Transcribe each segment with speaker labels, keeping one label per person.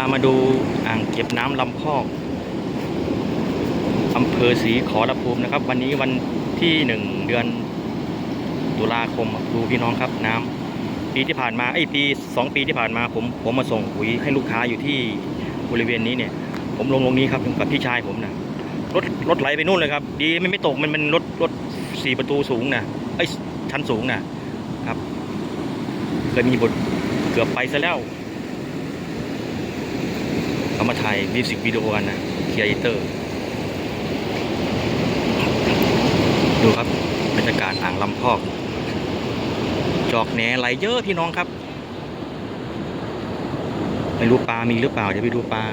Speaker 1: ามาดูอ่างเก็บน้ำลำพอกอำเภอศรีขอรภูมินะครับ วันนี้วันที่หนึ่งเดือนตุลาคมดูพี่น้องครับน้ำปีที่ผ่านมาไอ้ปีสองปีที่ผ่านมาผมผมมาส่งปุ๋ยให้ลูกค้าอยู่ที่บริเวณนี้เนี่ย ผมลงลงนี้ครับกับพี่ชายผมนะรถรถไหลไปนู่นเลยครับ ดีไม่ไม่ตกมันเป็นรถรถสี่ประตูสูงนะไอ้ชั้นสูงนะครับเคยมีบทเกือบไปซะแล้ว เขามาถ่ายมิวสิกวิดีโอกันนะเคียร์เตอร์ ดูครับบรรยากาศอ่างลำพอก จอกแหนไหลเยอะพี่น้องครับ ไม่รู้ปลา มีหรือเปล่าเดี๋ยวไปดูปลา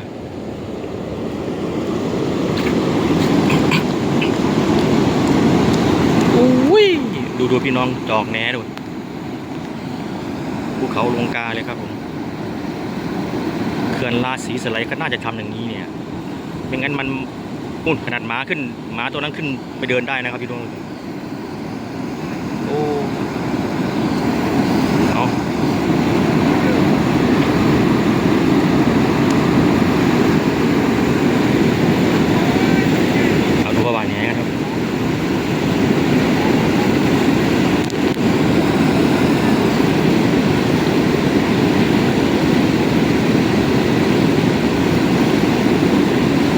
Speaker 1: อุ้ยดูดูพี่น้องจอกแหนดูภูเขาลงกาเลยครับผม ขื่อนราศีสไลด์ก็น่าจะทำอย่างนี้เนี่ยไม่งั้นมันปุ่นขนาดหม้าขึ้นหม้าตัวนั้นขึ้นไปเดินได้นะครับพี่น้องโอ้เอาเอาดูประมาณนี้กันครับ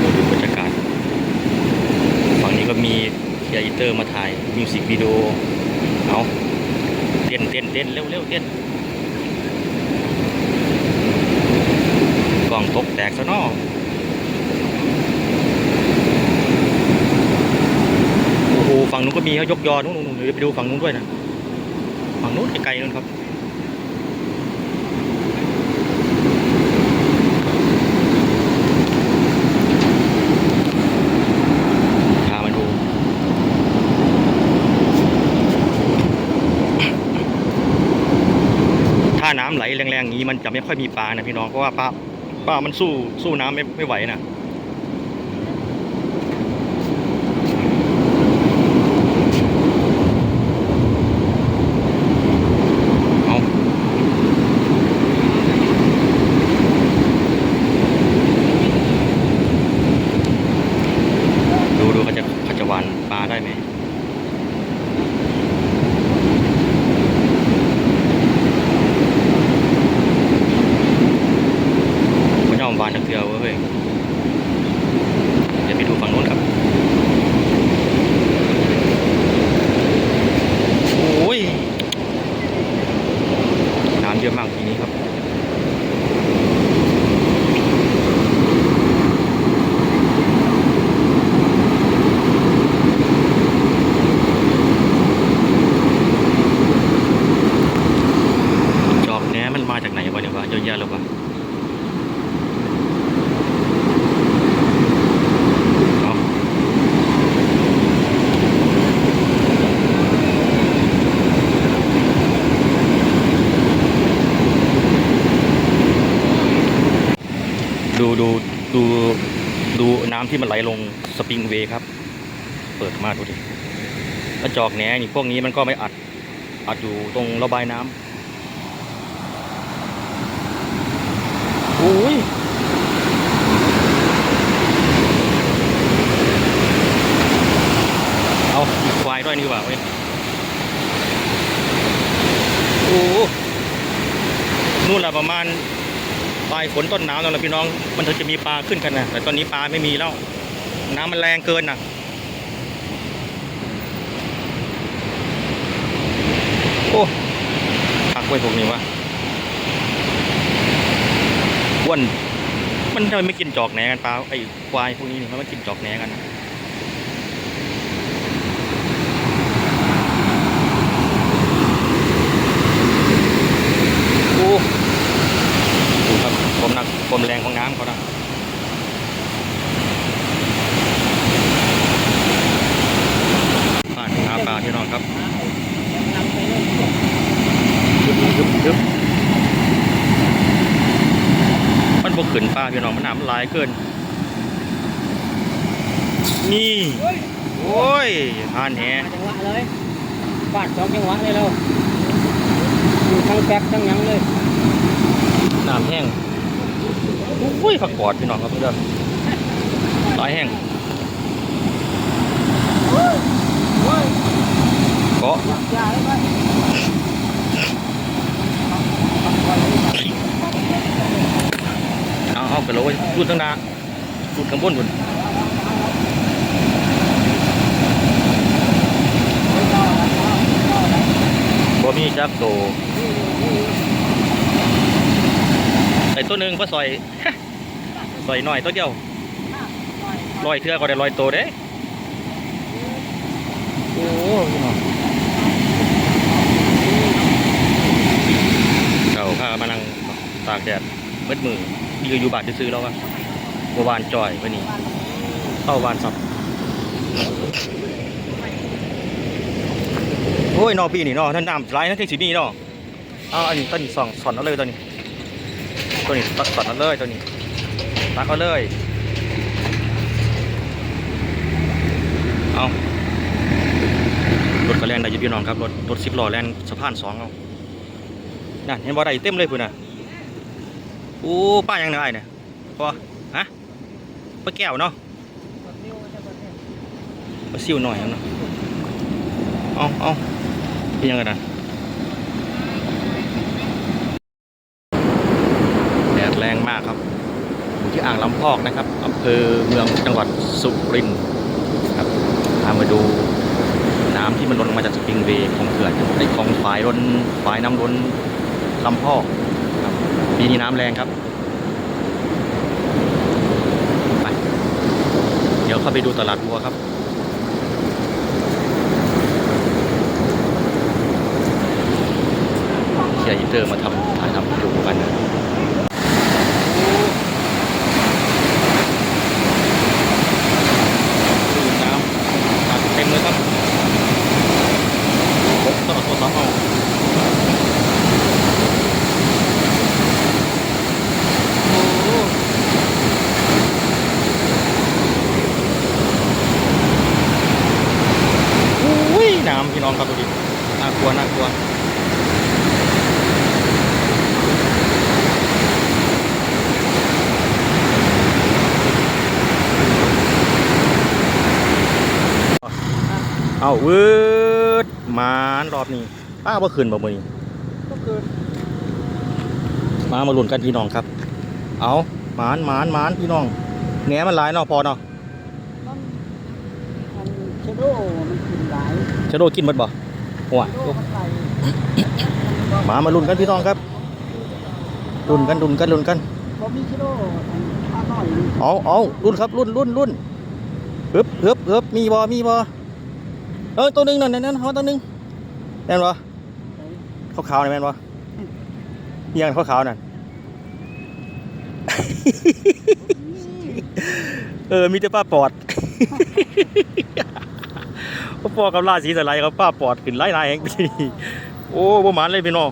Speaker 1: ดูดูบรรยากาศฝั่งนี้ก็ มีเคียร์อิเตอร์มาถ่ายมิวสิกวิดีโอเอาเต้นเต้นเต้นเร็วเร็วเต้นกล่องตกแตกซะนอโอ้โหฝั่งนู้นก็มีเขายกยอนู้นนู้นเดี๋ยวไปดูฝั่งนู้นด้วยนะฝั่งนู้นไกลๆนู้นครับ พามาดู ถ้าน้ำไหลแรงๆ อย่างนี้มันจะไม่ค่อยมีปลานะพี่น้องเพราะว่าปลาปลามันสู้สู้น้ำไม่ไม่ไหวนะเอาดูดูเขาจะเขาจะหวานปลาได้ไหม มันยอมวานทักเดียวเว้ย เดี๋ยวไปดูฝั่งนู้นครับ โอ้ย น้ำเยอะมากทีนี้ครับ จอกแหนมันมาจากไหนวะเนี่ยวะเยอะแยะเลยวะ เอา ดูดูดูดูน้ำที่มันไหลลงสปริงเวย์ครับ เปิดมาดูดิแล้วจอกแหนนี่พวกนี้มันก็ไม่อัด อัดอยู่ตรงระบายน้ำโอ้ยเอาอีกควายด้วยนี่ว่าเว้ยโอ้นู่นละประมาณ ปลายฝนต้นหนาวนั่นแหละพี่น้อง มันถึงจะมีปลาขึ้นกันนะแต่ตอนนี้ปลาไม่มีแล้ว น้ำมันแรงเกินนะโอ้ปักไว้พวกนี้วะอ้วนมันทำไมไม่กินจอกแหนกันปลาไอ้ควายพวกนี้นี่มันไม่กินจอกแหนกันนะ โอ้ดูครับ ความหนักความแรงของน้ำเขานะบ้านหาปลาที่นอนครับยึบยึบยึบมันบกขึ้นปลาพี่น้องมันน้ำมันหลายเกิน นี่ โอ้ยผ่านแห
Speaker 2: จังหวะเลยฟาดสองจังหวะเลยเราอยู่ทั้งแป๊กทั้งหยังเลย
Speaker 1: น้ำแห้ง อุ้ยผักกอดพี่น้องครับเพื่อนตายแห้งเกาะเอาเอาไปเลยรูดตั้งหนารูดข้างบนบนบ่มีจักโตไอ้ตัวหนึ่งก็ซอย ซอยหน่อยตัวเดียวลอยเทือก็ได้ลอยโตเด้โอ้พี่น้องเราพามานั่งตากแดดมืดมือยืนอยู่บาทซื้อๆแล้ววะบัวบานจ่อยวันนี้เข้าบานสับโอ้ยนอปีนี่เนอท่านน้ำไหลนั่นที่สีนี่เนอเอาอันนี้ต้นนี้สองสอนเอาเลยตัวนี้ตัวนี้ตัดสอนเอาเลยตัวนี้ ตักเอาเลย เอารถกระแลนได้ยุพี่น้องครับ รถรถสิบล้อแลนสะพานสองเอานั่นเห็นบ่ได้เต็มเลยพุ่นน่ะโอ้ป้ายังไงเนี่ยพอฮะป้าแก้วเนาะป้าซิวหน่อยเนาะเอาเอาเป็นยังไงนะแดดแรงมากครับอยู่ที่ อ่างลำพอกนะครับอำเภอเมืองจังหวัดสุรินทร์ครับพามาดูน้ำที่มันล้นออกมาจากสปริงเวย์ของเขื่อนไอของฝายล้นฝายน้ำล้นลำพอกครับปีนี้น้ำแรงครับไปเดี๋ยวเข้าไปดูตลาดวัวครับเชียร์อินเตอร์มาทำถ่ายทำดูกันนะดูน้ำน้ำเต็มเลยครับผมต้องเอาโทรศัพท์เอาอุ้ยน้ำพี่น้อง ครับดูดิน่ากลัวน่ากลัวเอาวืดมานรอบนี้ป้าบ่คืนบ่มื้อนี้
Speaker 2: ก็คือ
Speaker 1: มามาลุ้นกันพี่น้องครับ เอาหมานหมานหมานพี่น้องแหนมันหลายเนาะพอเนาะ
Speaker 2: มันมันเชโดมันกินหลาย
Speaker 1: ชะโดกินหมดบ่หัว
Speaker 2: เชโดมันใส่
Speaker 1: มามาลุ้นกันพี่น้องครับลุ้นกันลุ้นกันลุ้นกัน
Speaker 2: บ่มีเชโดข้าน้อยนี่
Speaker 1: เอาเอาลุ้นครับลุ้นลุ้นลุ้นฮึบฮึบฮึบมีบ่มีบ่เออตัวหนึงนั่นนั่นนั่นเอาตัวหนึงแม่นบ่ขาวๆนี่แม่นบ่เอียงขาวๆนั่นเออมีแต่ป้าปอด ป้าปอกับล่าสีสไลด์ครับป้าปอดขึ้นไล่ลายแห่งปีโอ้บ่หมานเลยพี่น้อง